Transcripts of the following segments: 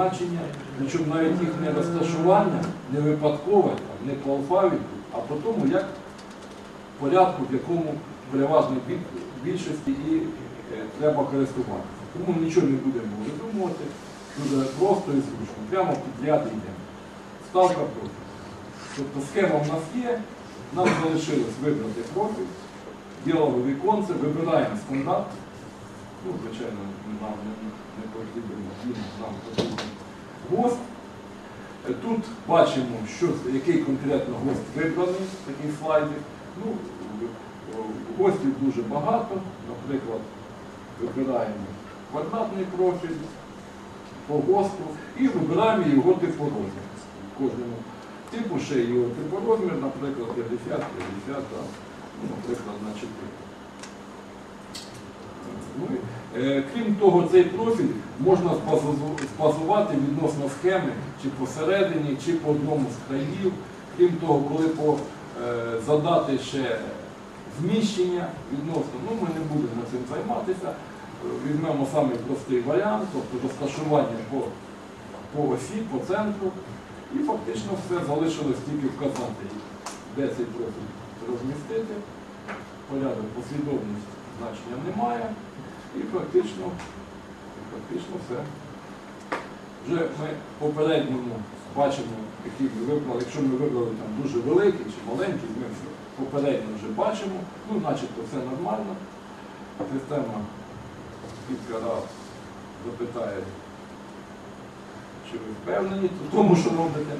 Значення, причому навіть їхнє розташування не випадкове, не по алфавіту, а по тому, як в порядку, в якому переважній бі- більшості і е, треба користуватися. Тому нічого не будемо видумувати, дуже просто і зручно. Прямо підряд йдемо. Ставка профіль. Тобто схема в нас є, нам залишилось вибрати профіль, ділове віконце, вибираємо стандарт. Ну, звичайно, нам не, потрібен він, нам потрібен гост. Тут бачимо, що, який конкретно гост вибраний, такий слайдик. Ну, гостів дуже багато. Наприклад, вибираємо квадратний профіль по госту і вибираємо його типорозмір. Кожному типу ще його типорозмір, наприклад, 50, 50, ну, наприклад, на 4. Ну, е, Крім того, цей профіль можна спазувати відносно схеми, чи посередині, чи по одному з країв. Крім того, коли е, задати ще зміщення відносно, ну ми не будемо цим займатися. Візьмемо самий простий варіант, тобто розташування по, по осі, по центру. І фактично все залишилось тільки вказати, де цей профіль розмістити. Порядок, послідовність значення немає. І фактично, фактично все. Вже ми попередньому бачимо, які ми вибрали, якщо ми вибрали там дуже великий чи маленький, ми попередньо вже бачимо, ну начебто все нормально. Система кілька раз запитає, чи ви впевнені в тому, що робите.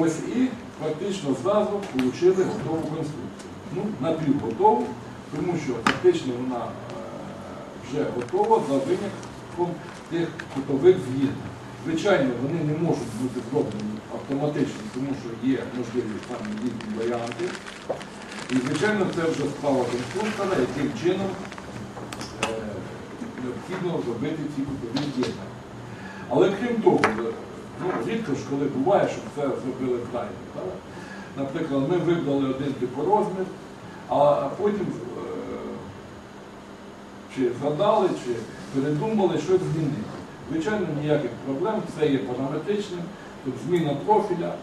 Ось і фактично зразу отримали готову конструкцію. Ну, напівготову, тому що фактично вона е, вже готова за винятком тих кутових з'єднань. Звичайно, вони не можуть бути зроблені автоматично, тому що є можливі там різні варіанти. І, звичайно, це вже справа конструктора, яким чином е, необхідно зробити ці кутові з'єднання. Але крім того, ну, рідко ж коли буває, щоб це зробили. Так? Наприклад, ми вибрали один типорозмір, а потім е, чи згадали, чи передумали щось змінити. Звичайно, ніяких проблем, це є параметричним, тут зміна профіля.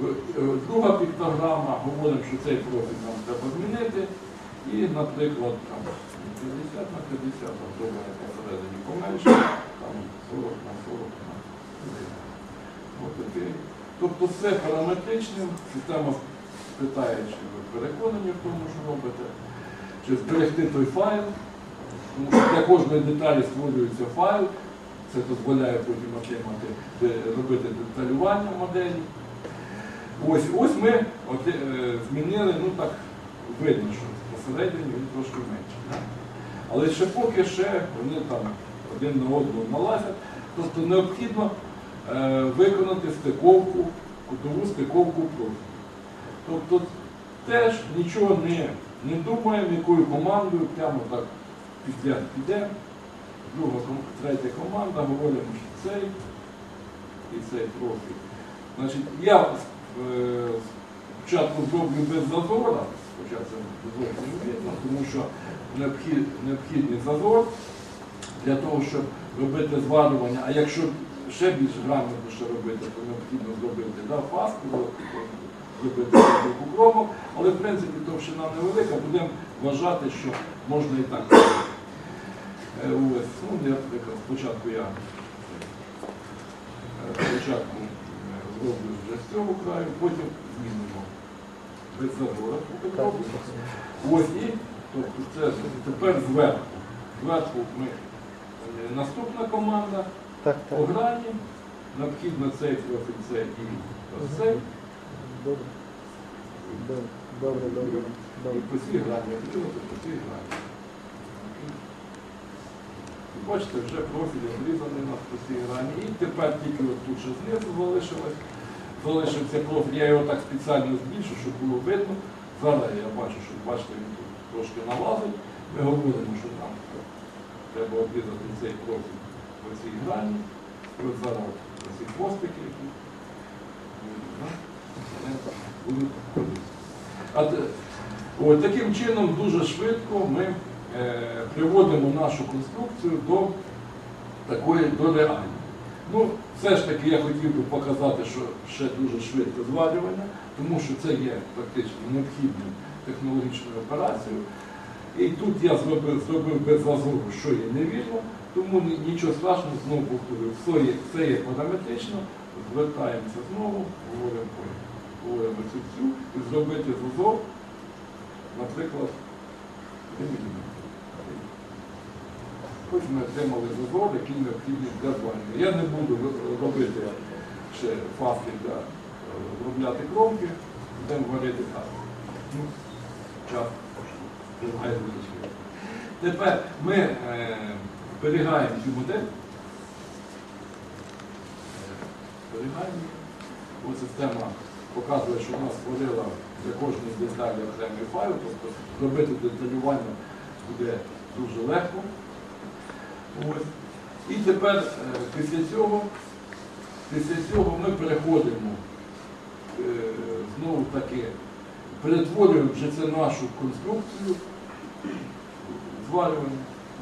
Е, Друга піктограма, говоримо, що цей профіль нам треба змінити. І, наприклад, там 50 на 50, а зробимо посередині поменше, там 40 на 40 на 40. От такий. Тобто все параметричним, система питає, чи ви переконані в тому, що робите, чи зберегти той файл. Тому що для кожної деталі створюється файл, це дозволяє потім отримати, робити деталювання моделі. Ось, ось ми от, е, змінили, ну так видно, що посередині він трошки менший. да. Але ще поки ще вони там один на одного налазять. Тобто необхідно е, виконати стиковку, кутову стиковку профілю. Тобто теж нічого не, не думаємо, якою командою, прямо так підряд піде. Друга, третя команда, говоримо, що цей і цей профіль. Значить, я е, спочатку зроблю без зазора, це зовсім не видно, тому що необхід, необхідний зазор для того, щоб робити зварювання, а якщо ще більш грамотніше робити, то необхідно зробити да, фаску, зробити таку кромок, але в принципі товщина невелика, будемо вважати, що можна і так. робити. Е, Ось, ну, я, спочатку я е, спочатку е, зроблю вже з цього краю, потім змінимо зазора. Ось і тобто це тепер зверху. Зверху ми е, наступна команда Так, по грані. Необхідно цей профіль, це і цей. Добре. Добре, добре, добре. І по цій грані, по цій грані. Бачите, вже профіль обрізаний по цій грані. І тепер тільки от тут ще знизу залишилось. Залишився профіль, я його так спеціально збільшу, щоб було видно. Зараз я бачу, що бачите, він тут трошки налазить. Ми говоримо, що там треба обрізати цей профіль по цій грані. От зараз ці хвостики, які будуть ходити. Таким чином дуже швидко ми приводимо нашу конструкцію до такої до реальної. Ну, все ж таки я хотів би показати, що ще дуже швидко зварювання, тому що це є практично необхідною технологічною операцією. І тут я зробив, зробив без зазору, що є невірно, тому нічого страшного, знову повторюю, все є, все є параметрично, звертаємося знову, говоримо, говоримо цю цю і зробити зазор, наприклад, 3 мм. Ось ми отримали зазор, який необхідний для зварювання. Я не буду робити ще фаски для е, обробляти кромки, будемо варити. Ну, час. Тепер ми е, зберігаємо цю модель. Е. Ось система показує, що вона створила для кожної деталі окремий файл, тобто робити деталювання буде дуже легко. Ось. І тепер е, після цього, після цього ми переходимо е, знову таки, перетворюємо вже це нашу конструкцію, зварюємо,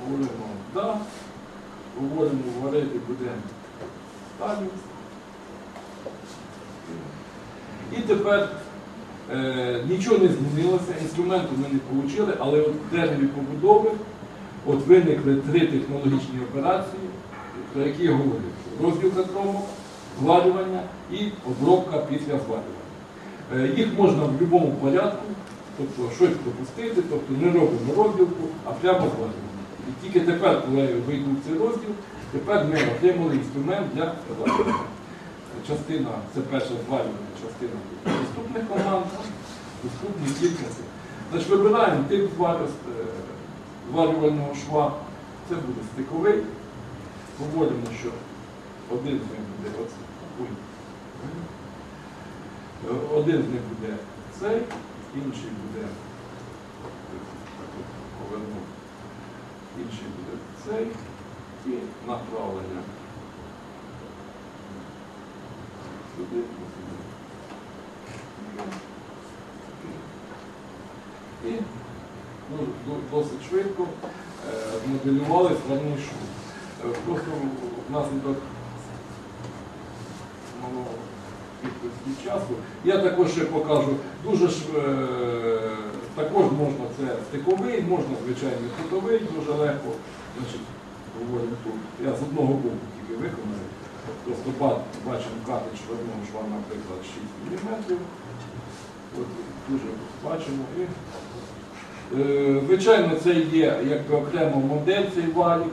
говоримо да, говоримо варити буде ставлю. І тепер е, нічого не змінилося, інструменту ми не отримали, але от дереві побудови от виникли три технологічні операції, про які я говорив. Розділка кромок, зварювання і обробка після зварювання. Е, Їх можна в будь-якому порядку, тобто щось пропустити, тобто не робимо розділку, а прямо зварювання. І тільки тепер, коли вийду в цей розділ, тепер ми отримали інструмент для зварювання. Частина, це перша зварювання частина доступних команд, доступні кількості. Значить, вибираємо тип зварю- е, зварювального шва. Це буде стиковий. Говоримо, що один з них буде оце. Е, Один з них буде цей, інший буде так от поверну. Інший буде цей і направлення. Сюди, сюди. І ну, досить швидко е, моделювали складний шум. Е, Просто внаслідок малого кількості часу. Я також ще покажу. Дуже ж е, також можна це стиковий, можна звичайний фотовий, дуже легко. Значить, тут. Я з одного боку тільки виконаю. Просто бачимо катич в одному шва, наприклад, 6 мм. От, дуже бачимо. І, звичайно, це є якби окрема модель цей валік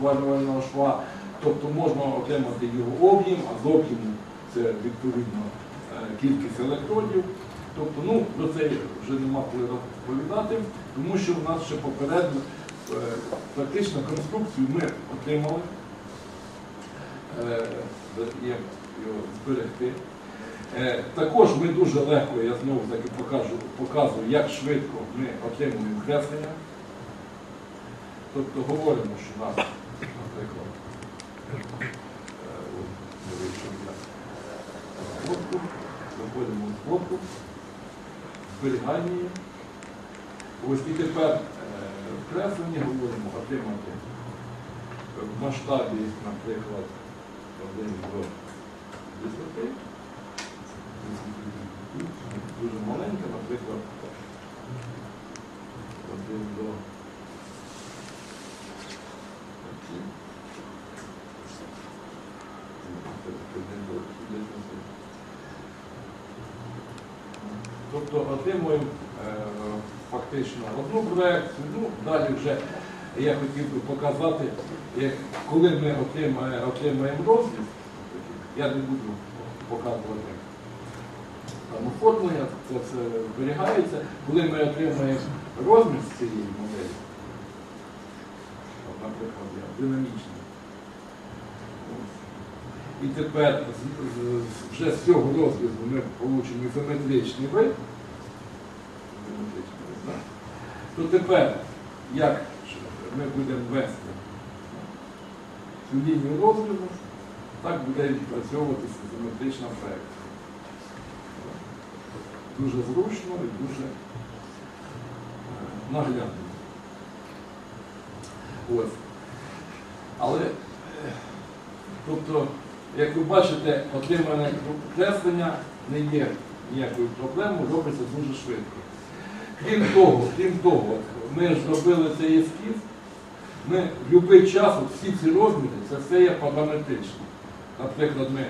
звалювального шва. Тобто можна отримати його об'єм, а з об'єму це відповідно е, кількість електродів. Тобто, ну, про це вже нема коли розповідати, тому що в нас ще попередньо е, практично конструкцію ми отримали. Е, Є його зберегти. Е, Також ми дуже легко, я знову таки покажу, показую, як швидко ми отримуємо креслення. Тобто говоримо, що нас, наприклад, е, фотку, заходимо в фотку, зберігаємо її. Ось і тепер е, в кресленні говоримо отримати в масштабі, наприклад, 1 до 10. Дуже маленька, наприклад, 1 до Тобто отримуємо е, фактично одну проекцію, ну далі вже я хотів би показати, коли ми отримаємо, отримаємо розріз, я не буду показувати там оформлення, це все зберігається, коли ми отримаємо розмір з цієї моделі, наприклад, динамічний. І тепер вже з цього розрізу ми отримаємо ізометричний вид. То тепер, як ми будемо вести цю лінію розрізу, так буде відпрацьовуватися ізометрична проекція. Дуже зручно і дуже е, наглядно. Ось. Але, е, тобто, Як ви бачите, отримане креслення не є ніякою проблемою, робиться дуже швидко. Крім того, крім того, ми зробили цей ескіз, ми в будь-який час, всі ці розміри, це все є параметрично. Наприклад, ми